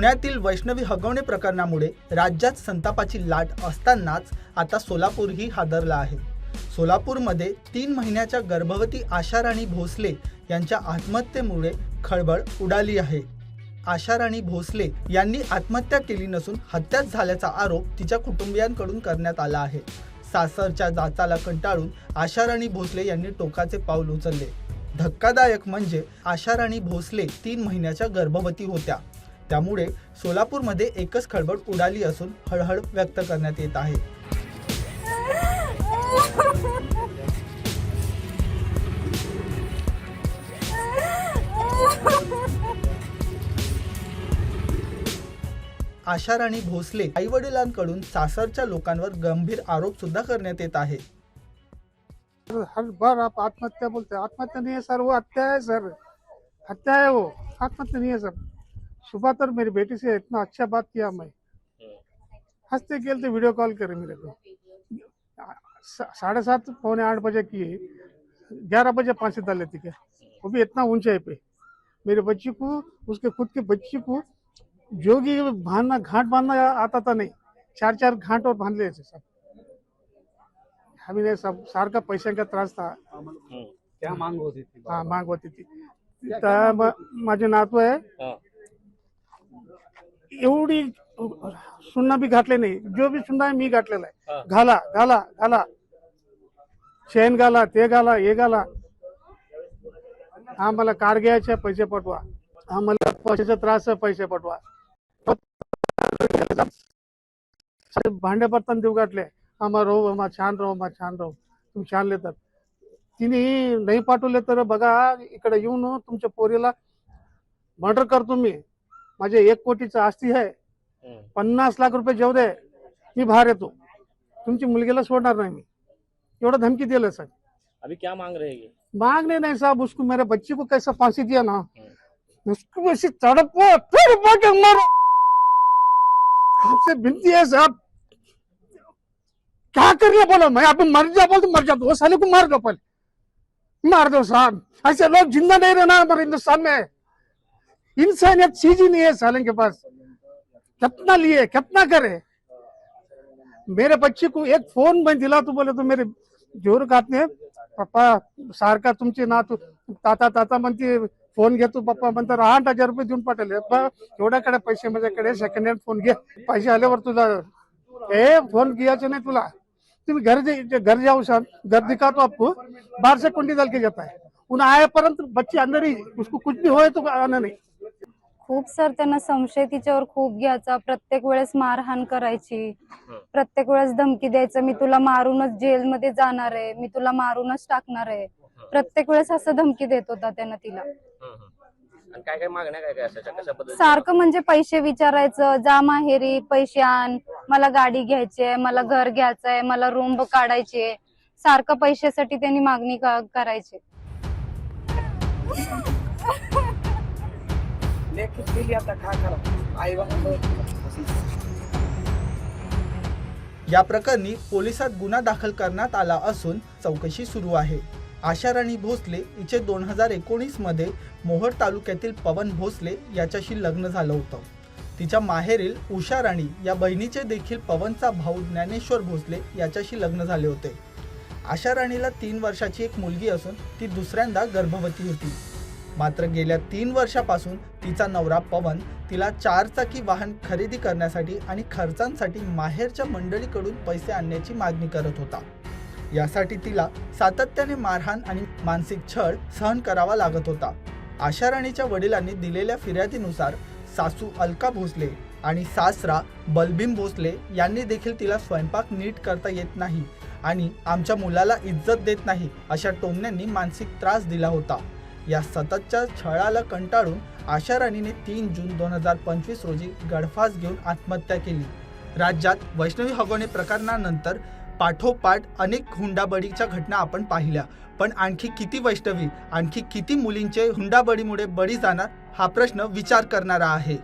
पुण्यातील वैष्णवी हगवणे प्रकरणामुळे राज्यात संतापाची लाट असतानाच आता सोलापूरही हादरला आहे. सोलापूरमध्ये तीन महिन्याच्या गर्भवती आशाराणी भोसले यांच्या आत्महत्येमुळे खळबळ उडाली आहे. आशाराणी भोसले यांनी आत्महत्या केली नसून हत्याच झाल्याचा आरोप तिच्या कुटुंबियांकडून करण्यात आला आहे. सासरच्या जाचाला कंटाळून आशाराणी भोसले यांनी टोकाचे पाऊल उचलले. धक्कादायक म्हणजे आशाराणी भोसले तीन महिन्याच्या गर्भवती होत्या. त्यामुळे सोलापूरमध्ये एकच खळबळ उडाली असून हळहळ व्यक्त करण्यात येत आहे. आशाराणी भोसले आई वडिलांकडून सासरच्या लोकांवर गंभीर आरोप सुद्धा करण्यात येत आहे. हर बार आप आत्महत्या बोलते. आत्महत्या नहीं है सर वो हत्या है सर. हत्या है वो. आत्महत्या नहीं है सर. सुबह तर मेरी बेटी से इतना अच्छा बात किया मैं। हँसते खेलते वीडियो कॉल करे मेरे को। साढ़े सात पौने आठ बजे किए ग्यारह बजे फांसी डाल लेती क्या? वो भी इतना ऊंचाई पे। मेरे बच्ची को उसके खुद के बच्ची को जोगी बांधना घाट बांधना आता था नहीं। चार चार घाट और बाँध थे सब। हमें सब सारखा पैसे का त्रास था। क्या मांग होती थी? हा माग होती ती तर म- माझे नातू आहे हा. एवढी सुन्ना बी घातले नाही. जो बी सुन्ना आहे मी घातलेला. आहे. घाला घाला घाला. चेन घाला ते घाला हे घाला. आम्हाला कार घ्यायचे पैसे पाठवा. आम्हाला पैशाचा त्रास आहे पैसे पाठवा. सारे भांडे बर्तन देऊ घातले. आम्हा राहू आम्हा छान राहू आम्हा छान राहू. तुम्ही छान लेतात तिने नाही पाठवले तर बघा इकडे येऊन तुमच्या पोरीला मर्डर करतो मी. माझे एक कोटीचं आस्ती आहे. हम्म. पन्नास लाख रुपये जेव दे मी बाहेर येतो. तुमची मुलगीला सोडणार नाही मी. एवढं धमकी दिलं सर अभी क्या मांग रहेगी मांगने नहीं साहब. उसको मेरे बच्चे को कैसा फांसी दिया ना? उसको वैसे तड़पो तड़पो के मारो। आपसे विनती है साहब। क्या कर रहे बोलो। मैं अभी मर जा बोल तो मर जा। वो साले को मार दो पहले। मार दो साहब। ऐसे लोग ज़िंदा नहीं रहना हमारे हिंदुस्तान में। इंसानियत चीज़ ही नहीं है साले के पास। कितना लिए, कितना करे? मेरे बच्चे को एक फ़ोन में दिला तो बोले तो मेरे ज़ोर खाते पप्पा सारखा तुमचे नातू ताता ताता म्हणते फ़ोन घेतो पप्पा म्हणतात आठ हज़ार रुपये देऊन पप्पा एवढ्याकडे पैसे माझ्याकडे सेकंड हँड फ़ोन घे पैसे आल्यावर तुला, ए, फ़ोन घ्यायचे नाही तुला तुम्ही घर घर जाओ सर, घर दिखा तो आपको, बाहर से कुंडी डाल के जाता है। उन्हें आए परंतु बच्चे अंदर ही, उसको कुछ भी होए तो आना नहीं। खूप सर त्यांना संशय तिच्यावर खूप घ्यायचा. प्रत्येक वेळेस मारहाण करायची. प्रत्येक वेळेस धमकी द्यायचं मी तुला मारूनच जेलमध्ये जाणार आहे. मी तुला मारूनच टाकणार आहे. प्रत्येक वेळेस असं धमकी देत होता त्यानं तिला. काय काय मागण्या काय काय असायच्या कशा पद्धतीने सारखं म्हणजे पैसे विचारायचं जा माहेरी पैसे आण. मला गाडी घ्यायची आहे मला घर घ्यायचंय मला रूम काढायची आहे. सारखं पैशासाठी त्यांनी मागणी का- करायची या प्रकरणी पोलिसात गुन्हा दाखल करण्यात आला असून चौकशी सुरू आहे. आशाराणी भोसले हिचे दोन हजार एकोणीसमध्ये मोहोळ तालुक्यातील पवन भोसले याच्याशी लग्न झालं होतं. तिच्या माहेरील उषा राणी या बहिणीचे देखील पवनचा भाऊ ज्ञानेश्वर भोसले याच्याशी लग्न झाले होते. आशा राणीला तीन वर्षाची एक मुलगी असून ती दुसऱ्यांदा गर्भवती होती. मात्र गेल्या तीन वर्षापासून तिचा नवरा पवन तिला चारचाकी वाहन खरेदी करण्यासाठी आणि खर्चांसाठी माहेरच्या मंडळीकडून पैसे आणण्याची मागणी करत होता. यासाठी तिला सातत्याने मारहाण आणि मानसिक छळ सहन करावा लागत होता. आशा राणीच्या वडिलांनी दिलेल्या फिर्यादीनुसार सासू अलका भोसले आणि सासरा बलबीम भोसले यांनी देखील तिला स्वयंपाक नीट करता येत नाही आणि आमच्या मुलाला इज्जत देत नाही अशा टोमण्यांनी मानसिक त्रास दिला होता. या सततच्या छळाला कंटाळून आशा राणीने तीन जून दोन हजार पंचवीस रोजी गळफास घेऊन आत्महत्या केली. राज्यात वैष्णवी हगवणे प्रकरणानंतर पाठोपाठ अनेक हुंडाबळीच्या घटना आपण पाहिल्या. पण आणखी किती वैष्णवी आणखी किती मुलींचे हुंडाबळीमुळे बळी जाणार हा प्रश्न विचार करणारा आहे.